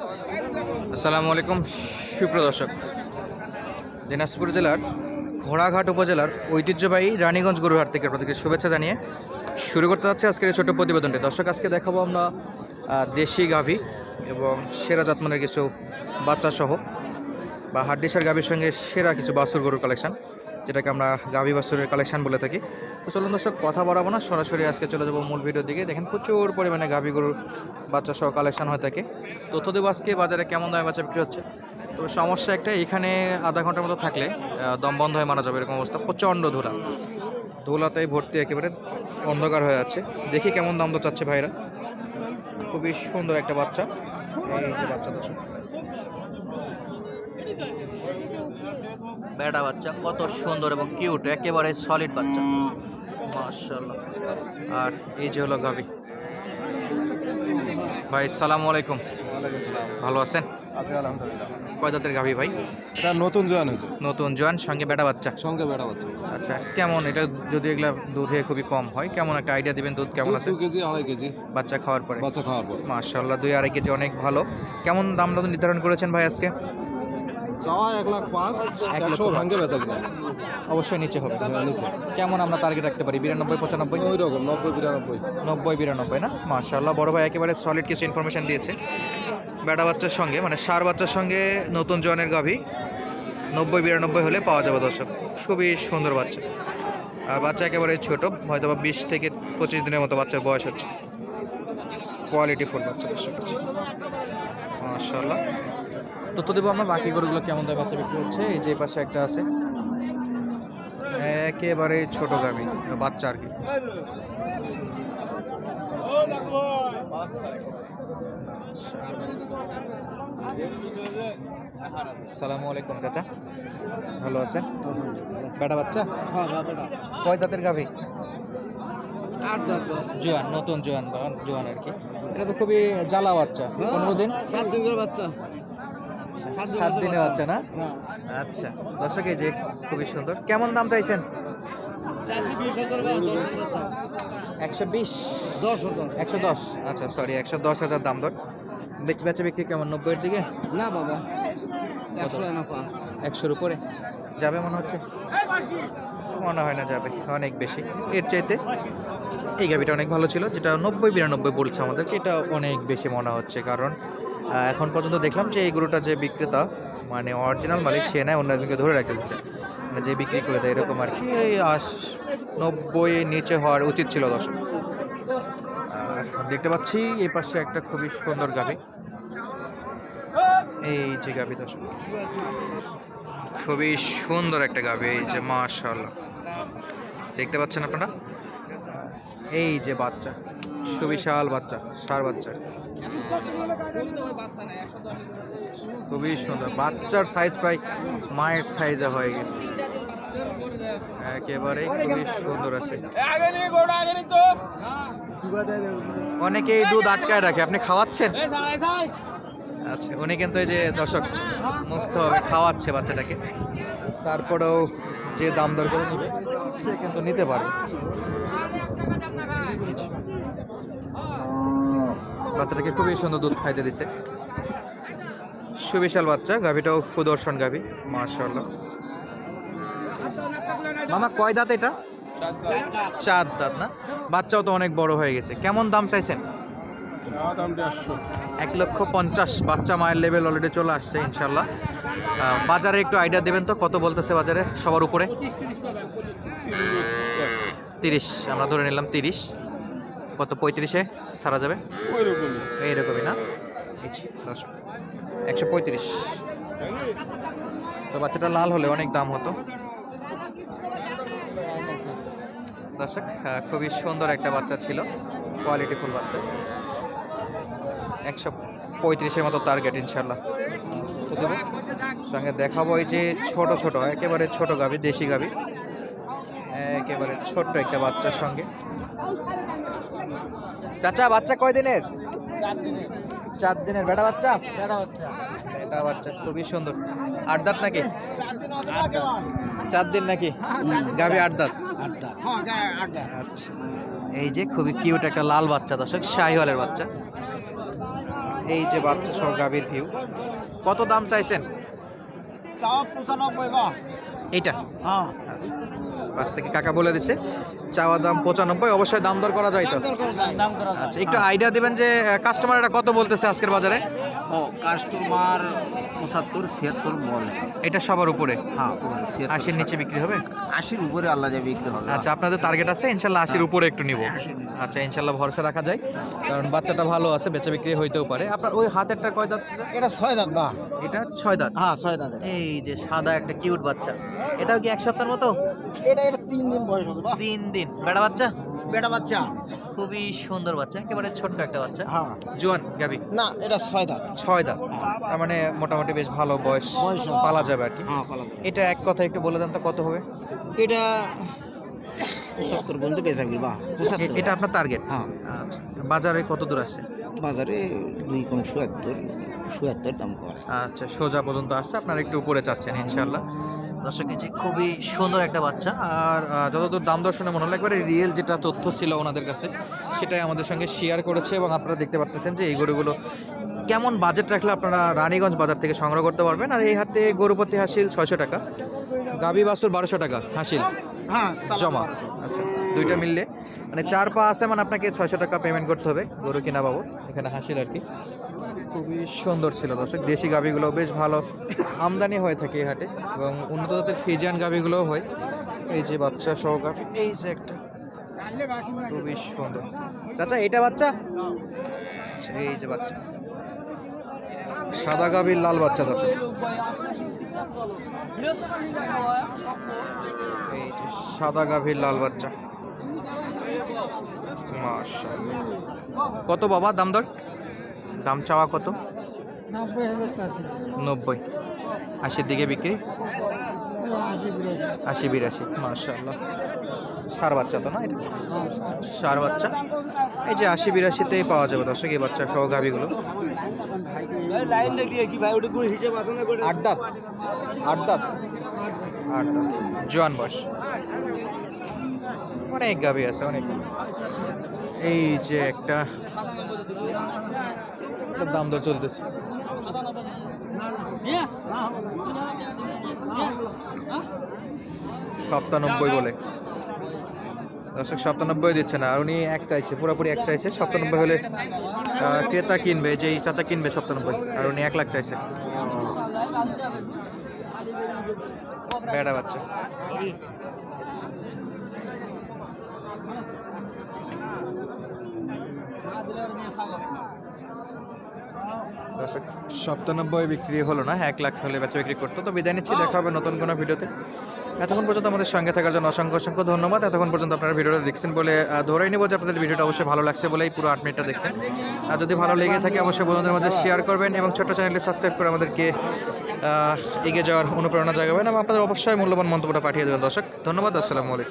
আসসালামু আলাইকুম সুপ্রদর্শক দিনাজপুর জেলার ঘোড়াঘাট উপজেলার ঐতিহ্যবাহী রানীগঞ্জ গরুহাট থেকে আপনাদেরকে শুভেচ্ছা জানিয়ে শুরু করতে যাচ্ছে আজকের এই ছোট্ট প্রতিবেদনটি। দর্শক, আজকে দেখাবো আমরা দেশি গাভী এবং সেরা জাতমানের কিছু বাচ্চা সহ বা হাড্ডিসার গাভীর সঙ্গে সেরা কিছু বাছুর গরুর কালেকশন যেটাকে আমরা গাভী বাছুরের কালেকশন বলে থাকি। তো চলুন দর্শক, কথা বাড়াবো না, সরাসরি আজকে চলে যাব মূল ভিডিওর দিকে। দেখেন, প্রচুর পরিমাণে গাভী গরুর বাচ্চা সহ কালেকশন হয়ে থাকে। তথ্য দেবো আজকে, বাজারে কেমন দামে বাচ্চা বিক্রি হচ্ছে? তো সমস্যা একটা এখানে আধা ঘণ্টার মতো থাকলে দম বন্ধ হয়ে মারা যাবে, এরকম অবস্থা। প্রচণ্ড ধুলা। ধুলাতেই ভর্তি একেবারে অন্ধকার হয়ে যাচ্ছে দেখি কেমন দাম তো চাচ্ছে ভাইরা। খুবই সুন্দর একটা বাচ্চা। এই যে বাচ্চা, দর্শক। বেটা বাচ্চা কত সুন্দর এবং কিউট একেবারে সলিড বাচ্চা। মাশাআল্লাহ। আর এই যে হলো গাভি। ভাই সালাম আলাইকুম। ভালো আছেন? আছি কয় গাভি ভাই? এটা নতুন জয়েন হয়েছে। নতুন জোয়ান সঙ্গে বেটা বাচ্চা? সঙ্গে বেড়া বাচ্চা। আচ্ছা কেমন? এটা যদি এগুলা দুধে খুবই কম হয় কেমন একটা আইডিয়া দিবেন দুধ কেমন আছে? কেজি আড়াই কেজি। বাচ্চা খাওয়ার পরে। বাচ্চা খাওয়ার পর। মাশাআল্লাহ দুই আড়াই কেজি অনেক ভালো। কেমন দাম দাম নির্ধারণ করেছেন ভাই আজকে? চাওয়া এক লাখ পাঁচ এক লক্ষ ভাঙ্গে বেচা কিনা। অবশ্যই নিচে হবে কেমন আমরা টার্গেট রাখতে পারি? বিরানব্বই পঁচানব্বই? ওই রকম নব্বই বিরানব্বই। নব্বই বিরানব্বই না? মাশাআল্লাহ বড় ভাই একেবারে সলিড কিছু ইনফরমেশন দিয়েছে। বেটা বাচ্চার সঙ্গে মানে সার বাচ্চার সঙ্গে নতুন জনের গাভী। নব্বই বিরানব্বই হলে পাওয়া যাবে দর্শক। খুবই সুন্দর বাচ্চা। আর বাচ্চা একেবারে ছোট হয়তো বা বিশ থেকে পঁচিশ দিনের মতো বাচ্চার বয়স হচ্ছে। কোয়ালিটি ফুল বাচ্চা দর্শক। আছে মাশাআল্লাহ। তথ্য দেবো আমরা। বাকি গরুগুলো কেমন দামে বাচ্চা বিক্রি হচ্ছে। এই যে পাশে একটা আছে। একেবারে ছোট গাভী বাচ্চা আর কি। সালামু আলাইকুম চাচা। ভালো আছেন? বেটা বাচ্চা? কয় দাঁতের গাভী? জোয়ান নতুন জোয়ান জোয়ান আর কি। এটা তো খুবই জ্বালা বাচ্চা। পনেরো দিন? সাত বাচ্চা। সাত দিনের বাচ্চা না? আচ্ছা দর্শক এই যে খুবই সুন্দর। কেমন দাম চাইছেন। একশো বিশ। একশো দশ। আচ্ছা সরি একশো দশ হাজার দাম দর। বেচে বেচে বিক্রি কেমন? নব্বইয়ের দিকে? না বাবা একশো একশোর উপরে। যাবে মনে হচ্ছে? মনে হয় না যাবে অনেক বেশি। এর চাইতে এই গাভিটা অনেক ভালো ছিল যেটা নব্বই বিরানব্বই বলছে আমাদেরকে এটা অনেক বেশি মনে হচ্ছে কারণ এখন পর্যন্ত দেখলাম যে এই গরুটা যে বিক্রেতা মানে অরিজিনাল মালিক, সে নেয় অন্য একজনকে ধরে রেখে দিচ্ছে। মানে যে বিক্রি করে দেয়, এরকম আর কি, এই আশ নব্বই নিচে হওয়ার উচিত ছিল দর্শক। আর দেখতে পাচ্ছি এই পাশে একটা খুবই সুন্দর গাভি এই যে গাভি দর্শক, খুবই সুন্দর একটা গাভি এই যে মাশাআল্লাহ। দেখতে পাচ্ছেন আপনারা? এই যে বাচ্চা, সুবিশাল বাচ্চা, সার বাচ্চা। খুবই সুন্দর। বাচ্চার সাইজ প্রায় মায়ের সাইজে হয়ে গেছে। একেবারে খুবই সুন্দর আছে। অনেকেই দুধ আটকায় রাখে। আপনি খাওয়াচ্ছেন? আচ্ছা উনি কিন্তু এই যে দর্শক মুক্তভাবে খাওয়াচ্ছে বাচ্চাটাকে। তারপরেও যে দাম দর করে নিবে, সে কিন্তু নিতে পারবে। বাচ্চাটাকে খুবই সুন্দর দুধ খাইতে দিছে। সুবিশাল বাচ্চা, গাভিটাও সুদর্শন গাভি মার্শাল্লাহ মামা, কয় দাঁত এটা? চার দাঁত না? বাচ্চাও তো অনেক বড় হয়ে গেছে। কেমন দাম চাইছেন? এক লক্ষ পঞ্চাশ। বাচ্চা মায়ের লেভেল অলরেডি চলে আসছে ইনশাল্লাহ বাজারে একটু আইডিয়া দেবেন তো, কত বলতেছে বাজারে? সবার উপরে? তিরিশ। আমরা ধরে নিলাম তিরিশ। কত পঁয়ত্রিশে? সারা যাবে? এইরকমই না? একশো পঁয়ত্রিশ। তো বাচ্চাটা লাল হলে অনেক দাম হতো। দর্শক খুবই সুন্দর একটা বাচ্চা ছিল। কোয়ালিটি ফুল বাচ্চা। একশো পঁয়ত্রিশের মতো টার্গেট ইনশাল্লাহ সঙ্গে দেখাবো এই যে ছোট ছোট একেবারে ছোট গাভি দেশি গাভি একেবারে ছোট্ট একটা বাচ্চার সঙ্গে। চাচা বাচ্চা কয় দিনের? চার দিনের। বেটা বাচ্চা? বেটা বাচ্চা। খুবই সুন্দর। আট দাঁত নাকি? চার দিন নাকি? গাবি আট দাঁত? আচ্ছা। এই যে খুবই কিউট একটা লাল বাচ্চা দর্শক শাহিওয়ালের বাচ্চা। এই যে বাচ্চা সহ গাবির ভিউ। কত দাম চাইছেন? পঁচানব্বই এইটা? হ্যাঁ। পাঁচ থেকে কাকা বলে দিছে চাওয়া দাম পঁচানব্বই অবশ্যই দাম দর করা যায় তো? আচ্ছা একটু আইডিয়া দিবেন যে কাস্টমার এটা কত বলতেছে আজকের বাজারে? ও কাস্টমার পঁচাত্তর ছিয়াত্তর বলে। এটা সবার উপরে? হ্যাঁ আশির নিচে বিক্রি হবে? আশির উপরে আল্লাহ যা বিক্রি হবে আচ্ছা আপনাদের টার্গেট আছে? ইনশাল্লাহ আশির উপরে একটু নিব। আচ্ছা ইনশাল্লাহ ভরসা রাখা যায়। কারণ বাচ্চাটা ভালো আছে বেচা বিক্রি হইতেও পারে। আপনার ওই হাতেরটা কয় দাঁত এটা ছয় দাঁত বা। এটা ছয় দাঁত? হ্যাঁ ছয় দাঁত এই যে সাদা একটা কিউট বাচ্চা। এটাও কি এক সপ্তাহের মতো? এটা এটা তিন দিন বয়স হচ্ছে বা তিন দিন। বেড়া বাচ্চা? বেটা বাচ্চা। খুবই সুন্দর বাচ্চা একেবারে ছোট্ট একটা বাচ্চা। হ্যাঁ। জোয়ান গাবি? না এটা ছয় দাঁত। ছয় দাঁত। তার মানে মোটামুটি বেশ ভালো বয়স। বয়স আছে। পালা যাবে আর কি। হ্যাঁ পালা এটা এক কথা একটু বলে দেন তো কত হবে? এটা পঁচাত্তর বন্ধু বেচা এ- পঁচাত্তর। এটা আপনার টার্গেট হ্যাঁ। আচ্ছা। বাজারে কত দূর আছে বাজারে দুই কম চুয়াত্তর চুয়াত্তর দাম করে। আচ্ছা সোজা পর্যন্ত আসছে। আপনারা একটু উপরে চাচ্ছেন ইনশাল্লাহ দর্শক এই খুবই সুন্দর একটা বাচ্চা। আর যতদূর দাম দর্শনে মনে হলো একবারে রিয়েল যেটা তথ্য ছিল ওনাদের কাছে সেটাই আমাদের সঙ্গে শেয়ার করেছে এবং আপনারা দেখতে পারতেছেন যে এই গরুগুলো কেমন বাজেট রাখলে আপনারা রানীগঞ্জ বাজার থেকে সংগ্রহ করতে পারবেন। আর এই হাতে গরুপতি হাসিল ছয়শো টাকা গাবি বাসুর বারোশো টাকা হাসিল হ্যাঁ জমা। আচ্ছা। দুইটা মিললে। মানে চার পা আছে মানে আপনাকে ছয়শো টাকা পেমেন্ট করতে হবে গরু কিনা বাবু এখানে হাসিল আর কি। খুবই সুন্দর ছিল দর্শক। দেশি গাভিগুলো বেশ ভালো আমদানি হয়ে থাকে এই হাটে এবং উন্নত জাতের ফিজিয়ান গাভিগুলোও হয়। এই যে বাচ্চা সহ গাভি এই যে একটা। খুবই সুন্দর। চাচা এটা বাচ্চা? আচ্ছা, এই যে বাচ্চা। সাদা গাভীর লাল বাচ্চা দর্শক। এই যে সাদা গাভীর লাল বাচ্চা। মাশাআল্লাহ। কত বাবা দাম দর? দাম চাওয়া কত? নব্বই। হাজার চারশো নব্বই আশির দিকে বিক্রি? আশি বিরাশি বিরাশি সার বাচ্চা তো না এটা? সার বাচ্চা? এই যে আশি বিরাশিতেই পাওয়া যাবে দর্শক এই বাচ্চা সহ গাভিগুলো। আট দাঁত? আট দাঁত? আট দাঁত। জোয়ান বয়স? অনেক গাভি আছে অনেক। এই যে একটা দাম দর চলতেছে। সপ্তানব্বই বলে। দর্শক সপ্তানব্বই দিচ্ছে না আর উনি এক চাইছে পুরোপুরি এক চাইছে। সপ্তানব্বই হলে ক্রেতা কিনবে যেই চাচা কিনবে সপ্তানব্বই আর উনি এক লাখ চাইছে। বেড়া বাচ্চা। দর্শক সপ্তানব্বই বিক্রি হলো না, এক লাখ হলে বেচা বিক্রি করতো। তো বিদায় নিচ্ছি, দেখা হবে নতুন কোনো ভিডিওতে। এতক্ষণ পর্যন্ত আমাদের সঙ্গে থাকার জন্য অসংখ্য অসংখ্য ধন্যবাদ। এতক্ষণ পর্যন্ত আপনারা ভিডিওটা দেখছেন বলে ধরেই নেব যে আপনাদের ভিডিওটা অবশ্যই ভালো লাগছে বলেই পুরো আট মিনিটটা দেখছেন। আর যদি ভালো লেগে থাকে, অবশ্যই বন্ধুদের মাঝে শেয়ার করবেন এবং ছোট্ট চ্যানেলটি সাবস্ক্রাইব করে আমাদেরকে এগিয়ে যাওয়ার অনুপ্রেরণা জাগাবেন এবং আপনাদের অবশ্যই মূল্যবান মন্তব্যটা পাঠিয়ে দেবেন। দর্শক, ধন্যবাদ, আসসালামু আলাইকুম।